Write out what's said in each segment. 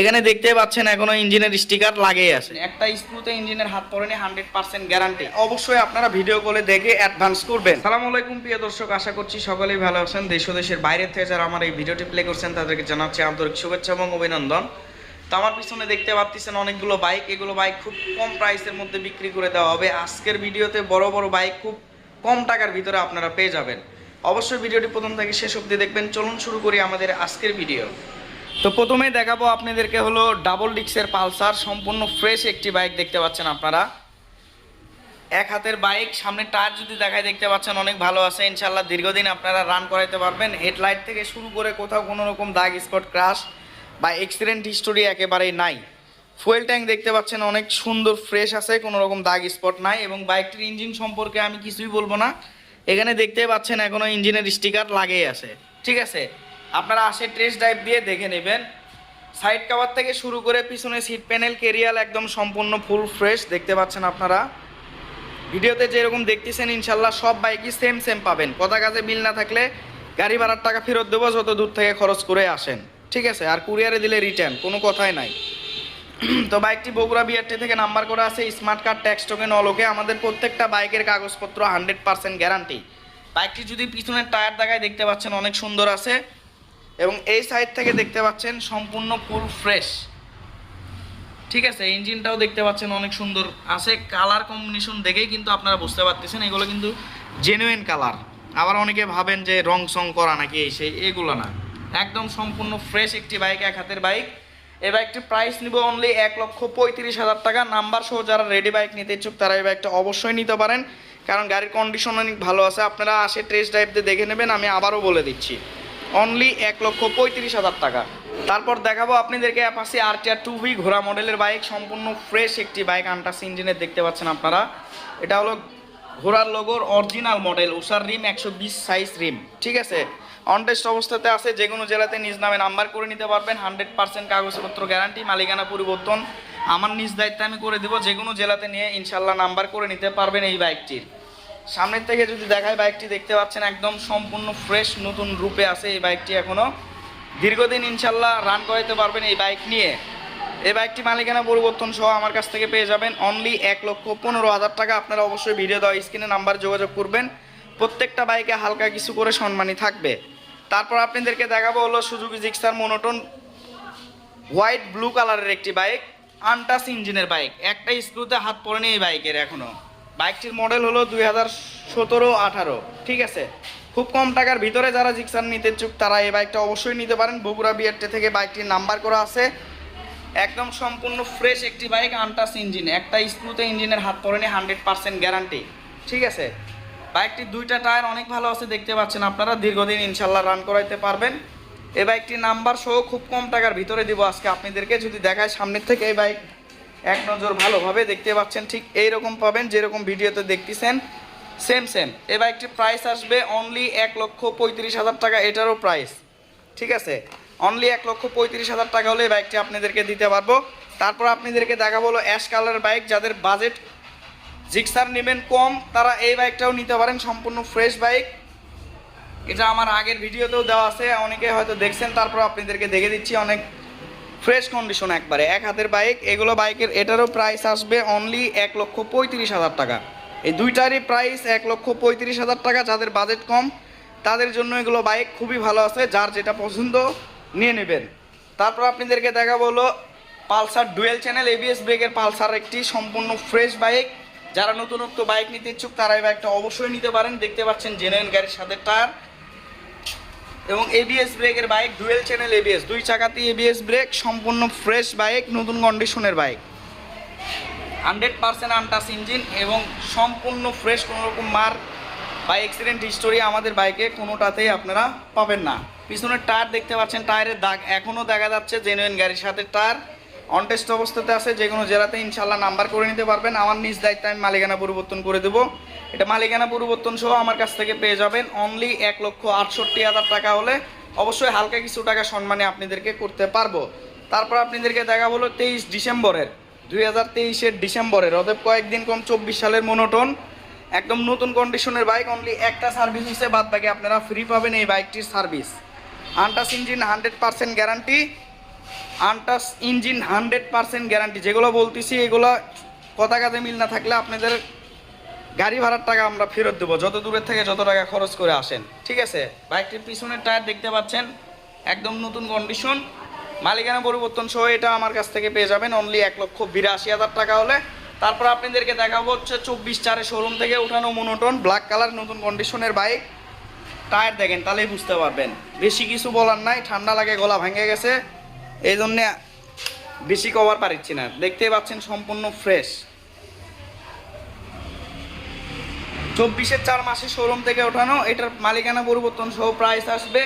এখানে দেখতে পাচ্ছেন এখনও ইঞ্জিনের স্টিকার লাগিয়ে আছে। একটা স্ক্রুতে ইঞ্জিনের হাত পড়েনি হান্ড্রেড পার্সেন্ট গ্যারান্টি অবশ্যই আপনারা ভিডিও কলে দেখে অ্যাডভান্স করবেন। সালাম আলাইকুম, প্রিয় দর্শক, আশা করছি সকলেই ভালো আছেন। দেশ দেশের বাইরে থেকে যারা আমার এই ভিডিওটি প্লে করছেন, তাদেরকে জানাচ্ছি আন্তরিক শুভেচ্ছা এবং অভিনন্দন। তো আমার পিছনে দেখতে পাচ্ছেন অনেকগুলো বাইক এগুলো বাইক খুব কম প্রাইসের মধ্যে বিক্রি করে দেওয়া হবে। আজকের ভিডিওতে বড় বড় বাইক খুব কম টাকার ভিতরে আপনারা পেয়ে যাবেন। অবশ্যই ভিডিওটি প্রথম থেকে শেষ অবধি দেখবেন। চলুন শুরু করি আমাদের আজকের ভিডিও তো প্রথমেই দেখাবো আপনাদেরকে হলো ডাবল ডিক্সের পালসার, সম্পূর্ণ ফ্রেশ একটি বাইক দেখতে পাচ্ছেন আপনারা। এক হাতের বাইক সামনে টায়ার যদি দেখায় দেখতে পাচ্ছেন, অনেক ভালো আছে। ইনশাল্লাহ দীর্ঘদিন আপনারা রান করাইতে পারবেন। হেডলাইট থেকে শুরু করে কোথাও কোনো রকম দাগ স্পট ক্রাশ বা অ্যাক্সিডেন্ট হিস্টোরি একেবারেই নাই। ফুয়েল ট্যাঙ্ক দেখতে পাচ্ছেন, অনেক সুন্দর ফ্রেশ আছে, কোনো রকম দাগ স্পট নাই এবং বাইকটির ইঞ্জিন সম্পর্কে আমি কিছুই বলব না। এখানে দেখতে পাচ্ছেন এখনও ইঞ্জিনের স্টিকার লাগেই আছে। ঠিক আছে? আপনারা আসে টেস্ট ড্রাইভ দিয়ে দেখে নেবেন। সাইড কভার থেকে শুরু করে পিছনে সিট প্যানেল কেরিয়াল একদম সম্পূর্ণ ফুল ফ্রেশ দেখতে পাচ্ছেন আপনারা। ভিডিওতে যেরকম দেখতেছেন ইনশাল্লাহ সব বাইকই সেম সেম পাবেন। কথা কাজে বিল না থাকলে গাড়ি ভাড়ার টাকা ফেরত দেবো, যত দূর থেকে খরচ করে আসেন। ঠিক আছে? আর কুরিয়ারে দিলে রিটার্ন কোনো কথাই নাই। তো বাইকটি বগুড়া বিআরটি থেকে নাম্বার করা আছে স্মার্ট কার্ড ট্যাক্স টোকেন অলোকে আমাদের প্রত্যেকটা বাইকের কাগজপত্র হান্ড্রেড পার্সেন্ট গ্যারান্টি বাইকটি যদি পিছনের টায়ার দেখায় দেখতে পাচ্ছেন, অনেক সুন্দর আছে। এবং এই সাইড থেকে দেখতে পাচ্ছেন সম্পূর্ণ ফুল ফ্রেশ ঠিক আছে ইঞ্জিনটাও দেখতে পাচ্ছেন অনেক সুন্দর। আছে কালার কম্বিনেশন দেখেই কিন্তু আপনারা বুঝতে পারতেছেন, এগুলো কিন্তু জেনুইন কালার আবার অনেকে ভাবেন যে রং সং করা নাকি এই সেই, এগুলো না। একদম সম্পূর্ণ ফ্রেশ একটি বাইক এক হাতের বাইক এই বাইকটির প্রাইস নিব অনলি এক লক্ষ পঁয়ত্রিশ হাজার টাকা। নাম্বার সহ যারা রেডি বাইক নিতে ইচ্ছুক, তারা এই বাইকটা অবশ্যই নিতে পারেন। কারণ গাড়ির কন্ডিশন অনেক ভালো আছে। আপনারা আসে টেস্ট ড্রাইভ দিয়ে দেখে নেবেন, আমি আবারও বলে দিচ্ছি। অনলি এক লক্ষ পঁয়ত্রিশ হাজার টাকা। তারপর দেখাবো আপনাদেরকে অ্যাপাসি আর টু ভি ঘোড়া মডেলের বাইক সম্পূর্ণ ফ্রেশ একটি বাইক আন্টাস ইঞ্জিনের দেখতে পাচ্ছেন আপনারা। এটা হলো ঘোড়ার লোগোর অরিজিনাল মডেল উষার রিম, একশো বিশ সাইজ রিম, ঠিক আছে? অনটেস্ট অবস্থাতে আছে, যে কোনো জেলাতে নিজ নামে নাম্বার করে নিতে পারবেন হান্ড্রেড পার্সেন্ট কাগজপত্র গ্যারান্টি মালিকানা পরিবর্তন। আমার নিজ দায়িত্বে আমি করে দেবো, যে কোনো জেলাতে নিয়ে ইনশাল্লাহ নাম্বার করে নিতে পারবেন এই বাইকটির সামনের থেকে যদি দেখায় বাইকটি দেখতে পাচ্ছেন, একদম সম্পূর্ণ ফ্রেশ নতুন রূপে আছে এই বাইকটি এখনও দীর্ঘদিন ইনশাল্লাহ রান করাইতে পারবেন এই বাইক নিয়ে। এই বাইকটি মালিকানা পরিবর্তন সহ আমার কাছ থেকে পেয়ে যাবেন অনলি এক লক্ষ পনেরো হাজার টাকা। আপনারা অবশ্যই ভিডিও দেওয়া স্ক্রিনে নাম্বার যোগাযোগ করবেন। প্রত্যেকটা বাইকে হালকা কিছু করে সম্মানী থাকবে। তারপর আপনাদেরকে দেখাবো হলো Suzuki Gixxer monotone white blue কালারের একটি বাইক আনটাস ইঞ্জিনের বাইক। একটা স্ক্রুতে হাত পড়েনি এই বাইকের এখনও। বাইকটির মডেল হলো দুই হাজার সতেরো, আঠারো। ঠিক আছে? খুব কম টাকার ভিতরে যারা জিক্সার নিতে চুক তারা এই বাইকটা অবশ্যই নিতে পারেন। বগুড়া বিআরটি থেকে বাইকটির নাম্বার করা আছে। একদম সম্পূর্ণ ফ্রেশ একটি বাইক, আনটাস ইঞ্জিন। একটা স্ক্রুতে ইঞ্জিনের হাত পড়েনি হান্ড্রেড পার্সেন্ট গ্যারান্টি ঠিক আছে? বাইকটির দুইটা টায়ার অনেক ভালো আছে, দেখতে পাচ্ছেন আপনারা। দীর্ঘদিন ইনশাল্লাহ রান করাইতে পারবেন। এই বাইকটির নাম্বার সহ খুব কম টাকার ভিতরে দিব আজকে। আপনাদেরকে যদি দেখায় সামনের থেকে এই বাইক এক নজর ভালোভাবে দেখতে পাচ্ছেন, ঠিক এইরকম পাবেন যেরকম ভিডিওতে দেখতেছেন সেম সেম এই বাইকটির প্রাইস আসবে অনলি এক লক্ষ পঁয়ত্রিশ হাজার টাকা, এটারও প্রাইস ঠিক আছে? অনলি এক লক্ষ পঁয়ত্রিশ হাজার টাকা হলে এই বাইকটি আপনাদেরকে দিতে পারব। তারপর আপনাদেরকে দেখা বলো অ্যাশ কালার বাইক যাদের বাজেট জিক্সার নেবেন কম, তারা এই বাইকটাও নিতে পারেন, সম্পূর্ণ ফ্রেশ বাইক এটা আমার আগের ভিডিওতেও দেওয়া আছে, অনেকে হয়তো দেখছেন, তারপর আপনাদেরকে দেখে দিচ্ছি, অনেক ফ্রেশ কন্ডিশন একবারে। এক হাতের বাইক এগুলো বাইকের এটারও প্রাইস আসবে অনলি এক লক্ষ পঁয়ত্রিশ হাজার টাকা। এই দুইটারই প্রাইস এক লক্ষ পঁয়ত্রিশ হাজার টাকা, যাদের বাজেট কম, তাদের জন্য এগুলো বাইক খুবই ভালো আছে, যার যেটা পছন্দ নিয়ে নেবেন। তারপর আপনাদেরকে দেখা বলো পালসার ডুয়েল চ্যানেল এবিএস ব্রেকের পালসার একটি সম্পূর্ণ ফ্রেশ বাইক যারা নতুনত্ব বাইক নিতে ইচ্ছুক, তারা এই বাইকটা অবশ্যই নিতে পারেন। দেখতে পাচ্ছেন জেনুইন গাড়ির সাথে টায়ার। এবং এবিএস ব্রেকের বাইক ডুয়েল চ্যানেল এবিএস দুই চাকাতে এবিএস ব্রেক সম্পূর্ণ ফ্রেশ বাইক নতুন কন্ডিশনের bike hundred percent untouched engine এবং সম্পূর্ণ ফ্রেশ কোনো রকম মার বা অ্যাক্সিডেন্ট হিস্টোরি আমাদের বাইকে কোনোটাতেই আপনারা পাবেন না। পিছনের টায়ার দেখতে পাচ্ছেন টায়ারের দাগ এখনও দেখা যাচ্ছে জেনুইন গাড়ির সাথে টায়ার অনটেস্ট অবস্থাতে আছে, যে কোনো জেলাতে ইনশাল্লাহ নাম্বার করে নিতে পারবেন। আমার নিজ দায়িত্বে আমি মালিকানা পরিবর্তন করে দেবো। এটা মালিকানা পরিবর্তন সহ আমার কাছ থেকে পেয়ে যাবেন অনলি এক লক্ষ আটষট্টি হাজার টাকা হলে অবশ্যই হালকা কিছু টাকা সম্মানে আপনাদেরকে করতে পারব। তারপর আপনাদেরকে দেখা হলো তেইশ ডিসেম্বরের, দুই হাজার তেইশের ডিসেম্বরের, অতএব কয়েকদিন কম চব্বিশ সালের মনোটন একদম নতুন কন্ডিশনের বাইক অনলি একটা সার্ভিস হিসেবে বাদ বাকি আপনারা ফ্রি পাবেন এই বাইকটির service untouched engine hundred percent guarantee untouched engine hundred percent guarantee যেগুলো বলতেছি, এগুলো কথা কাজে মিল না থাকলে আপনাদের গাড়ি ভাড়ার টাকা আমরা ফেরত দেবো, যত দূরের থেকে যত টাকা খরচ করে আসেন, ঠিক আছে? বাইকটির পিছনের টায়ার দেখতে পাচ্ছেন, একদম নতুন কন্ডিশন মালিকানা পরিবর্তন সহ এটা আমার কাছ থেকে পেয়ে যাবেন অনলি এক লক্ষ বিরাশি হাজার টাকা হলে। তারপর আপনাদেরকে দেখাবো হচ্ছে চব্বিশ চারে শোরুম থেকে উঠানো মনোটন ব্ল্যাক কালার নতুন কন্ডিশনের বাইক টায়ার দেখেন, তাহলেই বুঝতে পারবেন। বেশি কিছু বলার নাই, ঠান্ডা লাগে, গলা ভেঙে গেছে। এই জন্যে বেশি কভার পারিচ্ছি না। দেখতেই পাচ্ছেন সম্পূর্ণ ফ্রেশ চব্বিশের চার মাসে শোরুম থেকে ওঠানো, এটার মালিকানা পরিবর্তন সহ প্রাইস আসবে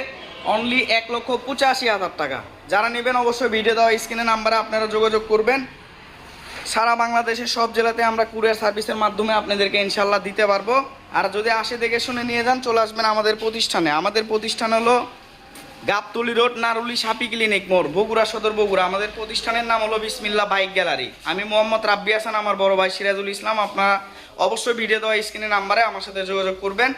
অনলি এক লক্ষ পঁচাশি হাজার টাকা। যারা নেবেন অবশ্যই ভিডিও দেওয়া স্ক্রিনে নাম্বারে আপনারা যোগাযোগ করবেন। সারা বাংলাদেশের সব জেলাতে আমরা কুরিয়ার সার্ভিসের মাধ্যমে আপনাদেরকে ইনশাল্লাহ দিতে পারব। আর যদি আসে দেখে শুনে নিয়ে যান, চলে আসবেন আমাদের প্রতিষ্ঠানে। আমাদের প্রতিষ্ঠান হলো গাবতলি রোড, নারুলি সাপি ক্লিনিক মোড়, বগুড়া সদর বগুড়া। আমাদের প্রতিষ্ঠানের নাম হলো বিসমিল্লা বাইক গ্যালারি। আমি মোহাম্মদ রাব্বি হাসান, আমার বড় ভাই সিরাজুল ইসলাম। আপনারা অবশ্যই ভিডিও দেওয়া স্ক্রিনের নাম্বারে আমার সাথে যোগাযোগ করবেন।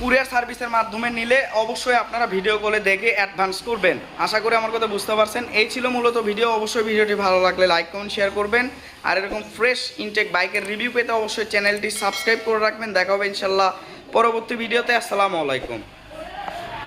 কুরিয়ার সার্ভিসের মাধ্যমে নিলে অবশ্যই আপনারা ভিডিও কলে দেখে অ্যাডভান্স করবেন। আশা করি আমার কথা বুঝতে পারছেন। এই ছিল মূলত ভিডিও। অবশ্যই ভিডিওটি ভালো লাগলে লাইক, কমেন্ট, শেয়ার করবেন। আর এরকম ফ্রেশ ইনটেক বাইকের রিভিউ পেতে অবশ্যই চ্যানেলটি সাবস্ক্রাইব করে রাখবেন। দেখা হবে ইনশাল্লাহ পরবর্তী ভিডিওতে। আসসালামু আলাইকুম।